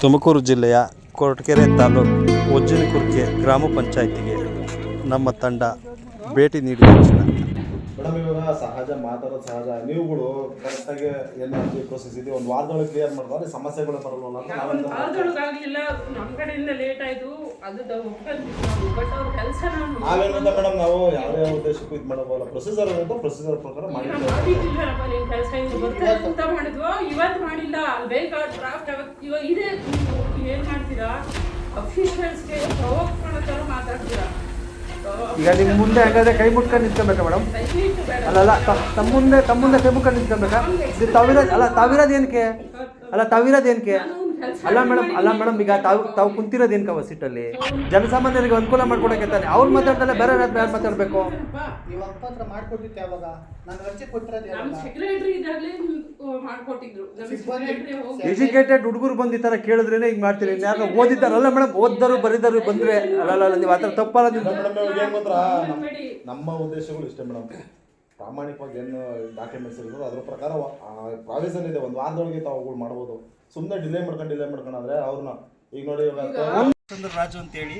ತುಮಕೂರು ಜಿಲ್ಲೆಯ ಕೊರಟಗೆರೆ ತಾಲೂಕು ಒಜ್ಜನಕುರ್ಕೆ ಗ್ರಾಮ ಪಂಚಾಯಿತಿಗೆ ನಮ್ಮ ತಂಡ ಭೇಟಿ ನೀಡಿದ ತಕ್ಷಣ. ಮೇಡಮ್ ಇವಾಗ ಸಹಜ ಮಾತಾಡೋದು ಸಹಜ. ನೀವುಗಳು ಕರೆಕ್ಟಾಗಿ ಏನು ಅರ್ಜಿ ಪ್ರೋಸೆಸ್ ಇದೆ ಒಂದು ವಾರದೊಳಗೆ ಕ್ಲಿಯರ್ ಮಾಡಿದ್ರೆ ಸಮಸ್ಯೆಗಳು ಬರಲ್ಲ ಅಂತ ಒಂದು ವಾರದೊಳಗಾಗ್ಲಿಲ್ಲ ನಮ್ಮ ಕಡೆಯಿಂದ ಲೇಟ್ ಆಯ್ತು. ಅದು ಬಟ್ ಅವ್ರ ಕೆಲಸ ನಾನು ನಾವೇನಂತ ಮೇಡಮ್ ನಾವು ಯಾವ್ಯಾವ ಉದ್ದೇಶಕ್ಕೂ ಇದು ಮಾಡಬಲ್ಲ. ಪ್ರೊಸೀಜರ್ ಅಂತ ಪ್ರೊಸೀಜರ್ ಪ್ರಕಾರ ಮಾಡಿ ಕೆಲಸ ಬರ್ತಾರೆ ಅಂತ. ಅಲ್ಲಿ ಬೇಕಾದ ಡ್ರಾಫ್ಟ್ ಆಗುತ್ತೆ ಇವಾಗ ಇದೆ ನೀವು ಏನ್ ಮಾಡ್ತೀರಾ? ಅಫಿಷಿಯಲ್ಸ್ಗೆ ಪ್ರವೋಕ್ ಮಾಡೋ ಥರ ಮಾತಾಡ್ತೀರಾ? ಈಗ ನಿಮ್ಮ ಮುಂದೆ ಹಂಗಾದ್ರೆ ಕೈ ಮುಟ್ಕೊಂಡು ನಿಂತ್ಕೊಬೇಕಾ ಮೇಡಮ್? ಅಲ್ಲ ಅಲ್ಲ ತಮ್ಮ ಮುಂದೆ ತಮ್ಮ ಮುಂದೆ ಕೈ ಮುಟ್ಕೊಂಡು ನಿಂತ್ಕೊಬೇಕಾ? ಇದು ತಾವಿರೋದು ಅಲ್ಲ ತಾವಿರೋದು ಏನಕ್ಕೆ ಅಲ್ಲ ತಾವಿರೋದು ಏನಕ್ಕೆ ಅಲ್ಲ ಮೇಡಮ್ ಅಲ್ಲ ಮೇಡಮ್ ಈಗ ತಾವು ತಾವು ಕುಂತಿರೋದು ಏನಕ್ಕೆ ಸೀಟಲ್ಲಿ? ಜನಸಾಮಾನ್ಯರಿಗೆ ಅನುಕೂಲ ಮಾಡ್ಕೊಡಕ್ಕೆ ತಾನೆ. ಅವ್ರು ಮಾತಾಡ್ದಲ್ಲ ಬೇರೆ ಯಾರು ಮಾತಾಡಬೇಕು? ನೀವು ಯಾವಾಗ ನಾನು ಅರ್ಜಿ ಕೊಟ್ಟಿರೋದು ಮಾಡ್ಕೊಟ್ಟಿದ್ರು. ಸೆಕ್ರೆಟರಿ ಹೋಗಿ ಎಜುಕೇಟೆಡ್ ಹುಡುಗರು ಬಂದು ಈ ಥರ ಕೇಳಿದ್ರೇನೆ ಹಿಂಗೆ ಮಾಡ್ತೀರಿ. ಯಾರು ಓದಿದ್ದಾರಲ್ಲ ಮೇಡಮ್? ಓದ್ದಾರು ಬರೀದಾರು ಬಂದರೆ ಅಲ್ಲ ನೀವು ಆ ಥರ ತಪ್ಪಲ್ಲ ನಮ್ಮ ಉದ್ದೇಶಗಳು ಇಷ್ಟೇ ಮೇಡಮ್. ಪ್ರಾಮಾಣಿಕವಾಗಿ ಏನು ಡಾಕ್ಯುಮೆಂಟ್ಸ್ ಇರೋದು ಅದ್ರ ಪ್ರಕಾರ ಪ್ರಾವಿಸನ್ ಇದೆ. ಒಂದು ವಾರದೊಳಗೆ ತಾವುಗಳು ಮಾಡ್ಬೋದು. ಸುಮ್ಮನೆ ಡಿಲೇ ಮಾಡ್ಕೊಂಡು ಡಿಲೇ ಮಾಡ್ಕೊಂಡ್ರೆ ಅವ್ರನ್ನ ಈಗ ನೋಡಿ ಇವಾಗ ಚಂದ್ರ ರಾಜು ಅಂತೇಳಿ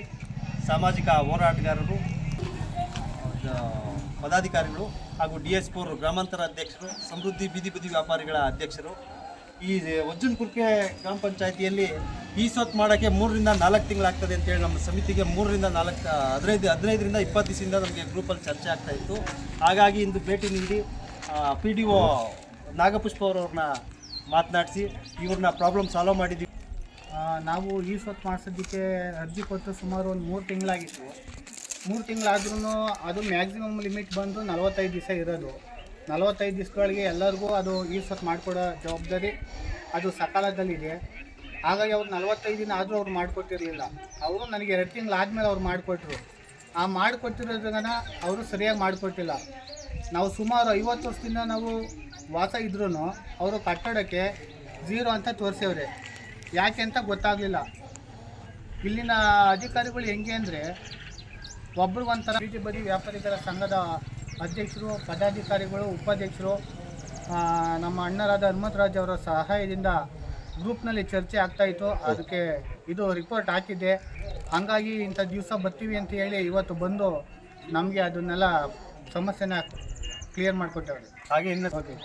ಸಾಮಾಜಿಕ ಹೋರಾಟಗಾರರು ಪದಾಧಿಕಾರಿಗಳು ಹಾಗೂ ಡಿ ಎಸ್ ಪೋರ್ ಗ್ರಾಮಾಂತರ ಅಧ್ಯಕ್ಷರು, ಸಮೃದ್ಧಿ ಬೀದಿ ಬದಿ ವ್ಯಾಪಾರಿಗಳ ಅಧ್ಯಕ್ಷರು. ಈ ಒಜ್ಜನ್ ಕುರ್ಕೆ ಗ್ರಾಮ ಪಂಚಾಯಿತಿಯಲ್ಲಿ ಈ ಸ್ವತ್ತು ಮಾಡೋಕ್ಕೆ ಮೂರರಿಂದ ನಾಲ್ಕು ತಿಂಗಳಾಗ್ತದೆ ಅಂತೇಳಿ ನಮ್ಮ ಸಮಿತಿಗೆ ಮೂರರಿಂದ ನಾಲ್ಕು ಹದಿನೈದು, ಹದಿನೈದರಿಂದ ಇಪ್ಪತ್ತು ದಿವಸದಿಂದ ನಮಗೆ ಗ್ರೂಪಲ್ಲಿ ಚರ್ಚೆ ಆಗ್ತಾ ಇತ್ತು. ಹಾಗಾಗಿ ಇಂದು ಭೇಟಿ ನೀಡಿ ಪಿ ಡಿ ಒ ನಾಗಪುಷ್ಪ ಅವರವ್ರನ್ನ ಮಾತನಾಡಿಸಿ, ಇವ್ರನ್ನ ಪ್ರಾಬ್ಲಮ್ ಸಾಲ್ವ್ ಮಾಡಿದ್ವಿ. ನಾವು ಈ ಸ್ವತ್ತು ಮಾಡಿಸೋದಕ್ಕೆ ಅರ್ಜಿ ಕೊಟ್ಟು ಸುಮಾರು ಒಂದು ಮೂರು ತಿಂಗಳಾಗಿತ್ತು. ಮೂರು ತಿಂಗಳಾದ್ರೂ ಅದು ಮ್ಯಾಕ್ಸಿಮಮ್ ಲಿಮಿಟ್ ಬಂದು ನಲವತ್ತೈದು ದಿವಸ ಇರೋದು. ನಲವತ್ತೈದು ದಿವಸಗಳಿಗೆ ಎಲ್ಲರಿಗೂ ಅದು ಈ ಸತ್ತು ಮಾಡಿಕೊಡೋ ಜವಾಬ್ದಾರಿ ಅದು ಸಕಾಲದಲ್ಲಿದೆ. ಹಾಗಾಗಿ ಅವ್ರು ನಲವತ್ತೈದು ದಿನ ಆದರೂ ಅವ್ರು ಮಾಡಿಕೊಟ್ಟಿರಲಿಲ್ಲ. ಅವರು ನನಗೆ ಎರಡು ತಿಂಗಳಾದ್ಮೇಲೆ ಅವ್ರು ಮಾಡಿಕೊಟ್ರು. ಆ ಮಾಡಿಕೊಟ್ಟಿರೋದನ್ನ ಅವರು ಸರಿಯಾಗಿ ಮಾಡಿಕೊಟ್ಟಿಲ್ಲ. ನಾವು ಸುಮಾರು ಐವತ್ತು ವರ್ಷದಿಂದ ನಾವು ವಾಸ ಇದ್ರೂ ಅವರು ಕಟ್ಟಡಕ್ಕೆ ಝೀರೋ ಅಂತ ತೋರಿಸವ್ರೆ. ಯಾಕೆ ಅಂತ ಗೊತ್ತಾಗಲಿಲ್ಲ. ಇಲ್ಲಿನ ಅಧಿಕಾರಿಗಳು ಹೆಂಗೆ ಅಂದರೆ ಒಬ್ರು ಒಂಥರ ಬೀದಿ ಬದಿ ವ್ಯಾಪಾರಿಗಳ ಸಂಘದ ಅಧ್ಯಕ್ಷರು ಪದಾಧಿಕಾರಿಗಳು ಉಪಾಧ್ಯಕ್ಷರು ನಮ್ಮ ಅಣ್ಣರಾದ ಹನುಮಂತರಾಜ್ ಅವರ ಸಹಾಯದಿಂದ ಗ್ರೂಪ್ನಲ್ಲಿ ಚರ್ಚೆ ಆಗ್ತಾ ಇತ್ತು. ಅದಕ್ಕೆ ಇದು ರಿಪೋರ್ಟ್ ಹಾಕಿದ್ದೆ. ಹಂಗಾಗಿ ಇಂಥ ದಿವಸ ಬರ್ತೀವಿ ಅಂತ ಹೇಳಿ ಇವತ್ತು ಬಂದು ನಮಗೆ ಅದನ್ನೆಲ್ಲ ಸಮಸ್ಯೆನ ಕ್ಲಿಯರ್ ಮಾಡಿಕೊಟ್ಟವ್ರೆ. ಹಾಗೆ ಇನ್ನು ಓಕೆ.